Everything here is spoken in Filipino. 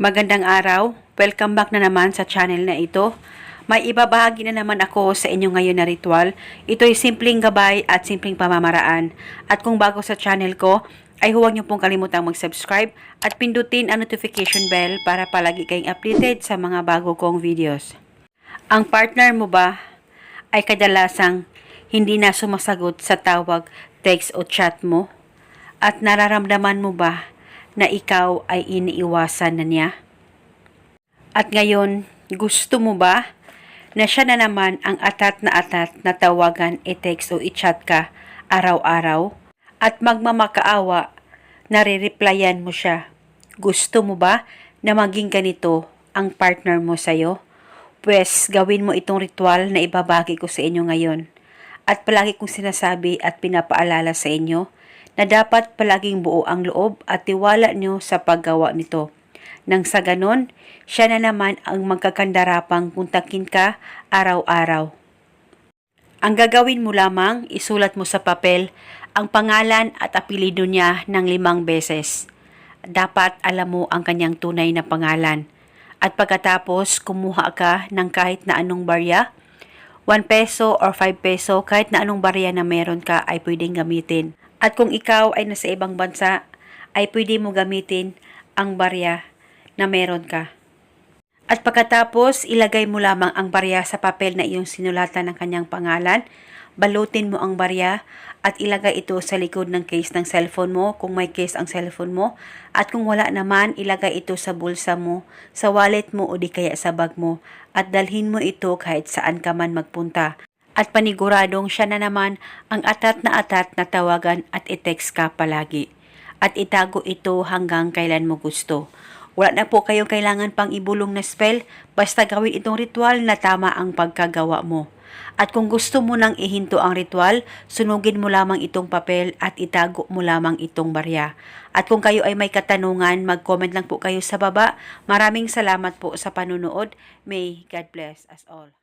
Magandang araw. Welcome back na naman sa channel na ito. May ibabahagi na naman ako sa inyo ngayon na ritual. Ito ay simpleng gabay at simpleng pamamaraan. At kung bago sa channel ko, ay huwag niyo pong kalimutang mag-subscribe at pindutin ang notification bell para palagi kayong updated sa mga bago kong videos. Ang partner mo ba ay kadalasang hindi na sumasagot sa tawag, text o chat mo? At nararamdaman mo ba na ikaw ay iniiwasan na niya? At ngayon, gusto mo ba na siya na naman ang atat na atat na tawagan, i-text o i-chat ka araw-araw? At magmamakaawa, nare-replyan mo siya. Gusto mo ba na maging ganito ang partner mo sa'yo? Pwes, gawin mo itong ritual na ibabagi ko sa inyo ngayon. At palagi kong sinasabi at pinapaalala sa inyo na dapat palaging buo ang loob at tiwala nyo sa paggawa nito. Nang sa ganon, siya na naman ang magkakandarapang kuntakin ka araw-araw. Ang gagawin mo lamang, isulat mo sa papel ang pangalan at apelido niya ng limang beses. Dapat alam mo ang kanyang tunay na pangalan. At pagkatapos, kumuha ka ng kahit na anong barya, 1 peso or 5 peso, kahit na anong barya na meron ka ay pwedeng gamitin. At kung ikaw ay nasa ibang bansa, ay pwede mo gamitin ang barya na meron ka. At pagkatapos, ilagay mo lamang ang barya sa papel na iyong sinulatan ng kanyang pangalan. Balutin mo ang barya at ilagay ito sa likod ng case ng cellphone mo kung may case ang cellphone mo. At kung wala naman, ilagay ito sa bulsa mo, sa wallet mo o di kaya sa bag mo. At dalhin mo ito kahit saan ka man magpunta. At paniguradong siya na naman ang atat na atat na tawagan at i-text ka palagi. At itago ito hanggang kailan mo gusto. Wala na po kayong kailangan pang ibulong na spell, basta gawin itong ritual na tama ang pagkagawa mo. At kung gusto mo nang ihinto ang ritual, sunugin mo lamang itong papel at itago mo lamang itong barya. At kung kayo ay may katanungan, mag-comment lang po kayo sa baba. Maraming salamat po sa panunood. May God bless us all.